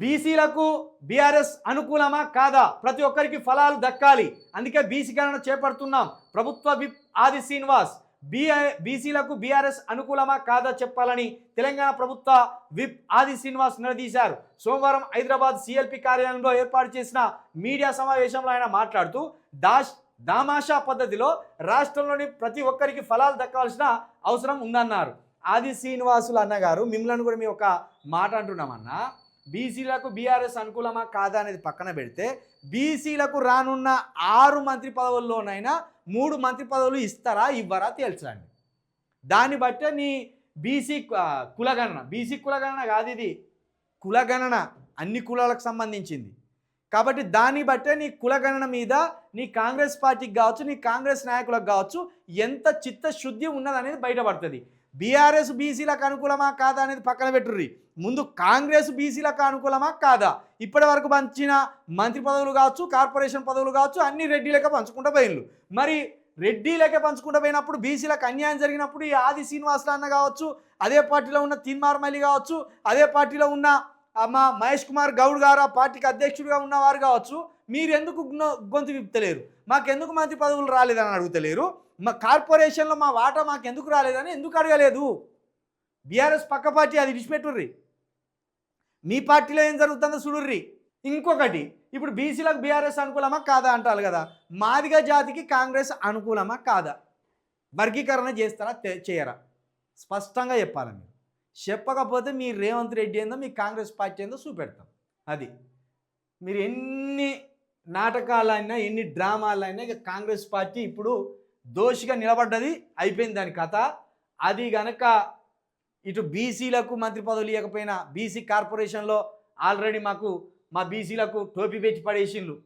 బీసీలకు బీఆర్ఎస్ అనుకూలమా కాదా? ప్రతి ఒక్కరికి ఫలాలు దక్కాలి. అందుకే బీసీ గణన చేపడుతున్నాం. ప్రభుత్వ విప్ ఆది శ్రీనివాస్ బీఐ బీసీలకు బీఆర్ఎస్ అనుకూలమా కాదా చెప్పాలని తెలంగాణ ప్రభుత్వ విప్ ఆది శ్రీనివాస్ నిలదీశారు. సోమవారం హైదరాబాద్ సిఎల్పి కార్యాలయంలో ఏర్పాటు చేసిన మీడియా సమావేశంలో ఆయన మాట్లాడుతూ దాష్ దామాషా పద్ధతిలో రాష్ట్రంలోని ప్రతి ఒక్కరికి ఫలాలు దక్కాల్సిన అవసరం ఉందన్నారు. ఆది శ్రీనివాసులు అన్నగారు మిమ్మల్ని కూడా మేము ఒక మాట అంటున్నామన్నా బీసీలకు బీఆర్ఎస్ అనుకూలమా కాదా అనేది పక్కన పెడితే బీసీలకు రానున్న ఆరు మంత్రి పదవుల్లోనైనా మూడు మంత్రి పదవులు ఇస్తారా ఇవ్వరా తేల్చండి దాన్ని బట్టే నీ బీసీ కులగణన. బీసీ కులగణన కాదు ఇది. కులగణన అన్ని కులాలకు సంబంధించింది. కాబట్టి దాన్ని బట్టే నీ కులగణన మీద నీ కాంగ్రెస్ పార్టీకి కావచ్చు నీ కాంగ్రెస్ నాయకులకు కావచ్చు ఎంత చిత్తశుద్ధి ఉన్నదనేది బయటపడుతుంది. బీఆర్ఎస్ బీసీలకు అనుకూలమా కాదా అనేది పక్కన పెట్టుర్రి. ముందు కాంగ్రెస్ బీసీలకు అనుకూలమా కాదా? ఇప్పటి వరకు పంచిన మంత్రి పదవులు కావచ్చు కార్పొరేషన్ పదవులు కావచ్చు అన్ని రెడ్డి పంచుకుంటూ పోయిన్లు మరి రెడ్డిలకే పంచుకుంటూ పోయినప్పుడు బీసీలకు అన్యాయం జరిగినప్పుడు ఈ ఆది శ్రీనివాసరాన్న అన్న కావచ్చు అదే పార్టీలో ఉన్న తిన్మార్మలి కావచ్చు అదే పార్టీలో ఉన్న మా మహేష్ కుమార్ గౌడ్ గారు ఆ పార్టీకి అధ్యక్షుడిగా ఉన్నవారు కావచ్చు మీరు ఎందుకు గొంతు గొంతు విప్పుతలేరు? మాకెందుకు మంత్రి పదవులు రాలేదని అడుగుతలేరు? మా కార్పొరేషన్లో మా వాటా మాకు ఎందుకు రాలేదని ఎందుకు అడగలేదు? బీఆర్ఎస్ పక్క పార్టీ అది విడిచిపెట్టుర్రి. మీ పార్టీలో ఏం జరుగుతుందో చూడుర్రి. ఇంకొకటి ఇప్పుడు బీసీలకు బీఆర్ఎస్ అనుకూలమా కాదా అంటారు కదా. మాదిగ జాతికి కాంగ్రెస్ అనుకూలమా కాదా? వర్గీకరణ చేస్తారా చేయరా? స్పష్టంగా చెప్పాలి మీరు? చెప్పకపోతే మీ రేవంత్ రెడ్డి ఏందో మీ కాంగ్రెస్ పార్టీ ఏందో చూపెడతాం. అది. మీరు ఎన్ని నాటకాలైనా ఎన్ని డ్రామాలైనా ఇక కాంగ్రెస్ పార్టీ ఇప్పుడు దోషిగా నిలబడ్డది అయిపోయింది దాని కథ. అది గనక ఇటు బీసీలకు మంత్రి పదవులు ఇవ్వకపోయినా బీసీ కార్పొరేషన్లో ఆల్రెడీ మాకు మా బీసీలకు టోపీ పెట్టి పడేసిండ్రు.